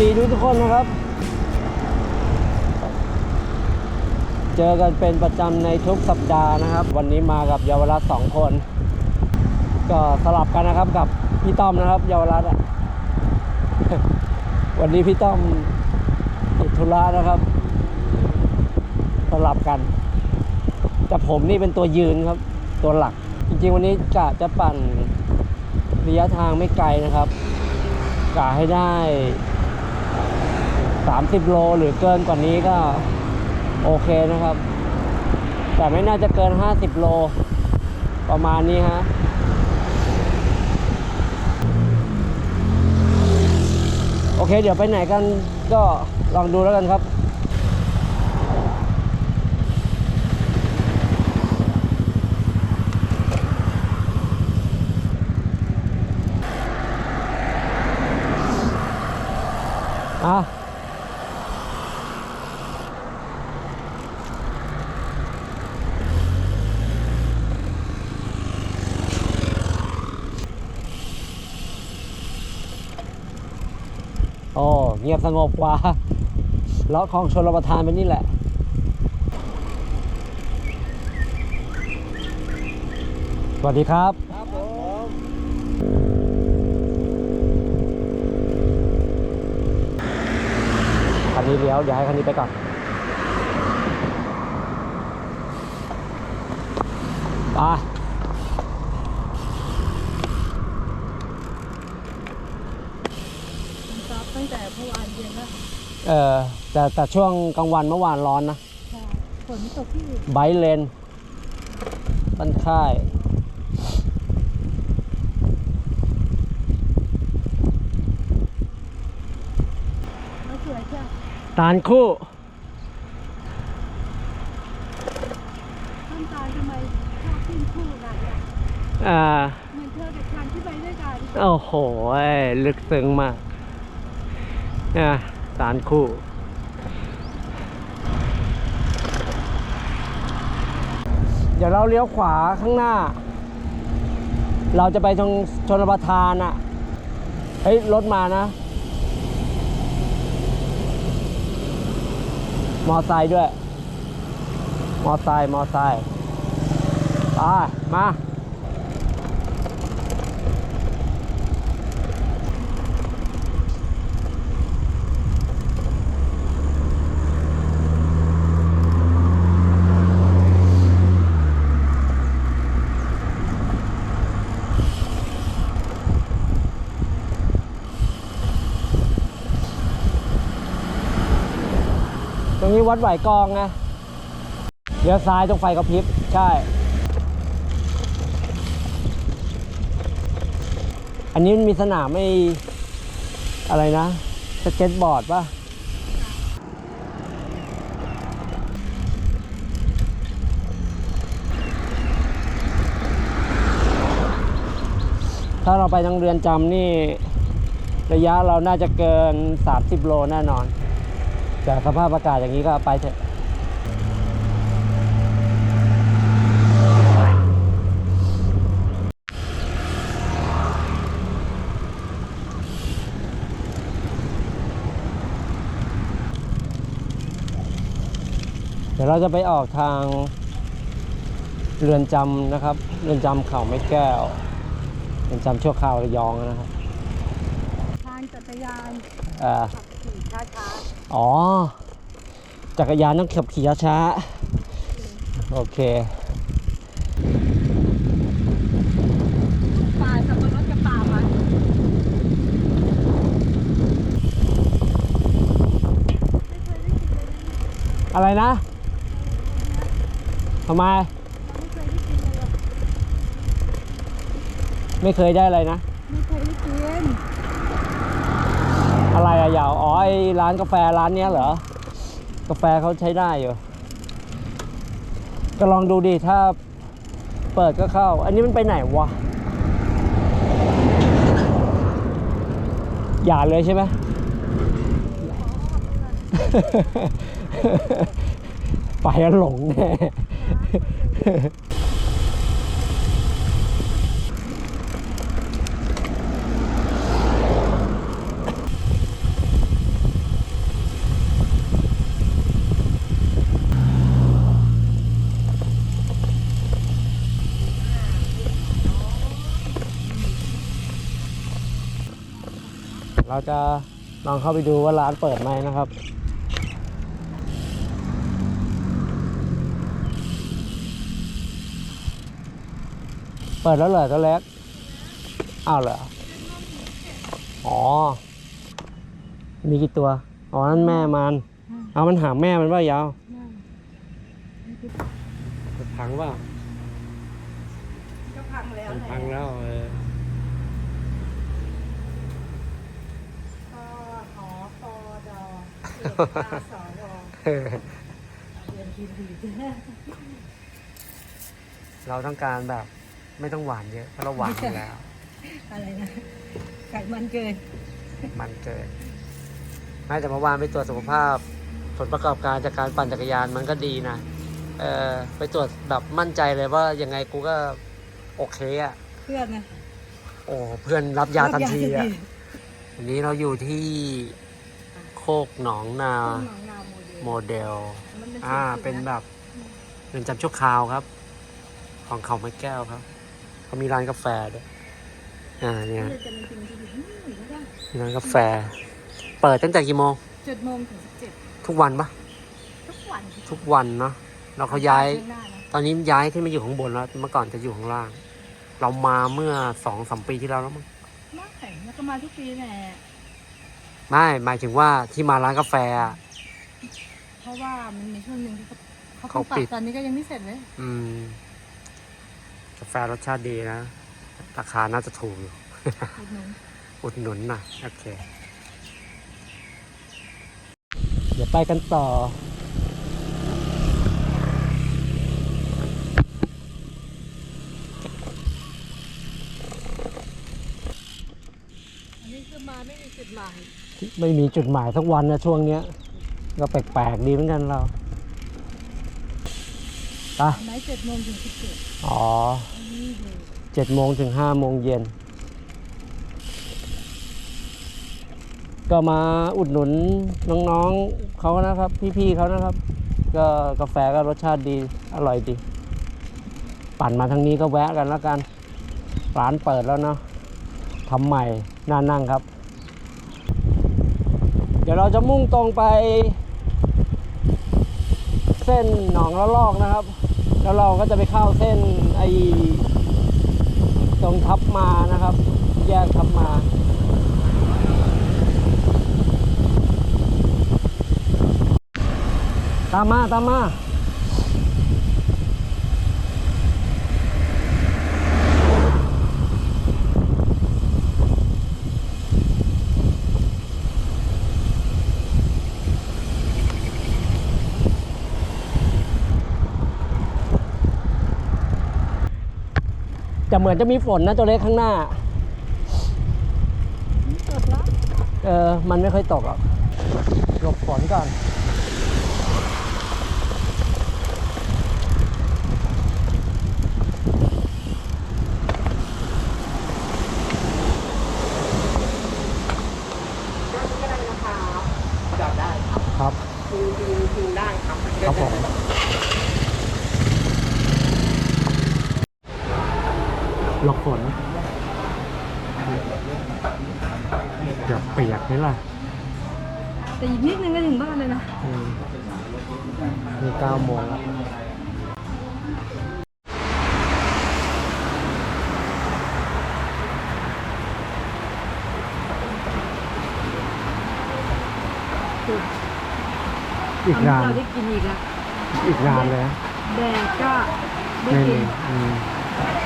วัสดีทุกทุกคนนะครับ เจอกันเป็นประจำในทุกสัปดาห์นะครับ วันนี้มากับเยาวรัตสองคน ก็สลับกันนะครับกับพี่ต้อมนะครับเยาวรัตอะวันนี้พี่ต้อมติดธุระนะครับ สลับกัน แต่ผมนี่เป็นตัวยืนครับ ตัวหลัก จริงๆ วันนี้กะจะปั่นระยะทางไม่ไกลนะครับกะให้ได้ 30 โลหรือเกินกว่านี้ก็โอเคนะครับ แต่ไม่น่าจะเกิน 50 โล ประมาณนี้ฮะโอเค เดี๋ยวไปไหนกันก็ลองดูแล้วกันครับอ่ เงียบสงบกว่าเลาะคลองชนรประทานไปนี่แหละสวัสดีครับ ครับผมคันนี้เลี้ยวเดี๋ยวให้คันนี้ไปก่อนไป ครับตั้งแต่เมื่อวานเย็นแล้วเออแต่แต่ช่วงกลางวันเมื่อวานร้อนนะค่ะฝนตกที่อื่นไบค์เลนบ้านค่าย แล้วสวยจ้ะตาลคู่ ต้นตาลทำไมชอบขึ้นคู่กันอะอ่า เหมือนเธอกับฉันที่ไปด้วยกัน โอ้โห ลึกซึ้งมาก อะตาลคู่ เดี๋ยวเราเลี้ยวขวาข้างหน้า เราจะไปตรงชนประทานอะเฮ้ยรถมานะ มอไซค์ด้วย มอไซค์มอไซค์ไปมา วัดไหวกองไงเลี้ยวซ้ายตรงไฟกระพริบ ใช่ อันนี้มันมีสนามไม่อะไรนะ สเก็ตบอร์ดป่ะถ้าเราไปทางเรือนจำนี่ ระยะเราน่าจะเกิน 30 โลแน่นอน แต่สภาพอากาศอย่างนี้ก็ไปเถอะเดี๋ยวเราจะไปออกทางเรือนจำนะครับ เรือนจำเขาไม่แก้ว เรือนจำชั่วคราวระยองนะครับ ทางจักรยาน เอ่อขับขี่ช้า อ๋อ จักรยานต้องขับขี่ช้าๆโอเคๆป่าสับปะรดกับป่ามันอะไรนะทำไม ไม่เคยได้กินเลยไม่เคยได้อะไรนะ ไม่เคยได้กินอะไรอะ ยาว อ๋อไอร้านกาแฟร้านเนี้ยเหรอ กาแฟเขาใช้ได้อยู่ ก็ลองดูดิ ถ้าเปิดก็เข้า อันนี้มันไปไหนวะ อย่าเลยใช่ไหม ไปแล้วหลงแน่ เราจะลองเข้าไปดูว่าร้านเปิดไหมนะครับ เปิดแล้วเหรอตัวเล็กอ้าวเหรอ อ๋อ มีกี่ตัว อ๋อ นั่นแม่มัน เอามันหาแม่มันว่ายาวพังว่าก็พังแล้วมันแหละพังแล้วเออ ปอหอปอดอ เอกตาสอวอเรียนทีดีเราต้องการแบบไม่ต้องหวานเยอะเพราะเราหวานอยู่แล้ว อะไรนะไขมันเกิน มันเกิดไม่แต่เมื่อวานไปตรวจสุขภาพ ผลประกอบการจากการปั่นจักรยานมันก็ดีนะเออไปตรวจแบบมั่นใจเลยว่ายังไงกูก็โอเคอะเพื่อนนะโอ้เพื่อนรับยาทันทีอะวันนี้เราอยู่ที่โค กหนองนาต้นหนองนาโมเดลโมเดลมันเป็นอ่าสีเป็นนะแบบเรือนจำชั่วคราวครับ ของเขาไม้แก้วครับ เขามีร้านกาแฟด้วย อ่า เนี่ยเลยจะเป็นจริงที่ดีอืมไม่ได้มีร้านกาแฟ เปิดตั้งแต่กี่โมงเจ็ดโมงถึงสิบเจ็ดทุกวันปะทุกวันทุกวันเนาะเราเขาย้ายข้งหน้นะตอนนี้ย้ายขึ้นมาอยู่ข้างบนแล้ว เมื่อก่อนจะอยู่ข้างล่าง เรามาเมื่อสองสามปีที่แล้วแล้วมั้งไม่แล้วก็มาทุกปีแหละ ไม่หมายถึงว่าที่มาร้านกาแฟอะ เพราะว่ามันมีช่วงหนึ่งที่เขาเขาเขาเพิ่งปรัปิบดตอนนี้ก็ยังไม่เสร็จเลยอืม กาแฟรสชาติดีนะ ราคาน่าจะถูกอยู่อุดหนุนอุดหนุนหน่อยโอเค เดี๋ยวไปกันต่อ อันนี้ คือมาไม่มีจุดหมายไม่มีจุดหมายสักวันนะช่วงเนี้ย ก็แปลกๆดีเหมือนกันเราไปไหนเจ็ดโมงถึงสิบเจ็ดอ๋ออันนี้เลยเจ็ดโมงถึงห้าโมงเย็น ก็มาอุดหนุนน้องๆเขานะครับ พี่ๆเขานะครับ ก็กาแฟก็รสชาติดีอร่อยดี ปั่นมาทางนี้ก็แวะกันแล้วกัน ร้านเปิดแล้วเนาะทำใหม่ น่านั่งครับ เดี๋ยวเราจะมุ่งตรงไป เส้นหนองละลอกนะครับ แล้วเราก็จะไปเข้าเส้นไอตรงทับมานะครับ แยกทับมาตามมาตามมา จะเหมือนจะมีฝนนะตัวเล็กข้างหน้าเปิดแล้วเออ มันไม่ค่อยตกหรอกหลบฝนก่อน จอดได้ ครับ จริงจริงจริงได้ครับ ครับผม หลบฝนเดี๋ยวเปียกนี่ล่ะแต่อีกนิดนึงก็ถึงบ้านเลยนะอืมนี่เก้าโมงแล้วอีกนานเราได้กินอีกละอีกนานเลยนะแดดก็ได้ไม่กิมีนอืม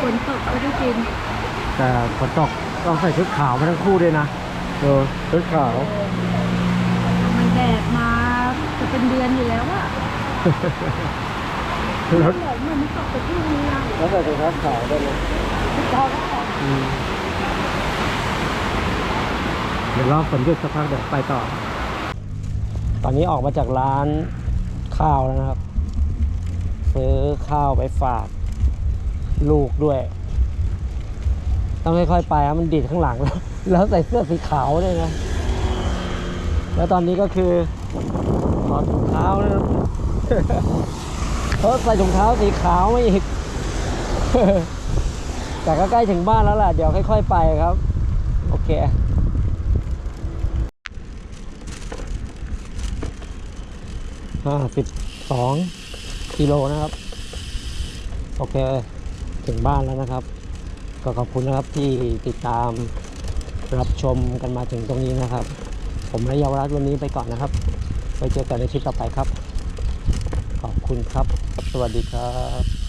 ฝนตกก็ได้กิน แต่ฝนตกต้องใส่ชุดขาวมาทั้งคู่ด้วยนะ เออชุดขาว มันแดดมาจะเป็นเดือนอยู่แล้วอะแล้วเหมือนมันตกไปที่เมืองแล้วใส่ถุงเท้าขาวด้วยนะเราก็อืมเดี๋ยวรอฝนหยุดสักพักเดี๋ยวไปต่อ ตอนนี้ออกมาจากร้านข้าวแล้วนะครับ ซื้อข้าวไปฝากลูกด้วย ต้องค่อยๆไปครับมันดีดข้างหลังแล้ว แล้วใส่เสื้อสีขาวด้วยนะ แล้วตอนนี้ก็คือถอดถุงเท้านะเขาใส่ถุงเท้าสีขาวมาอีก แต่ก็ใกล้ถึงบ้านแล้วแหละเดี๋ยวค่อย ๆ ไปครับ โอเคห้าสิบสองกิโลนะครับ โอเค ถึงบ้านแล้วนะครับ ก็ขอบคุณนะครับที่ติดตาม รับชมกันมาถึงตรงนี้นะครับ ผมและเยาวรัตวันนี้ไปก่อนนะครับ ไปเจอกันในคลิปต่อไปครับ ขอบคุณครับ สวัสดีครับ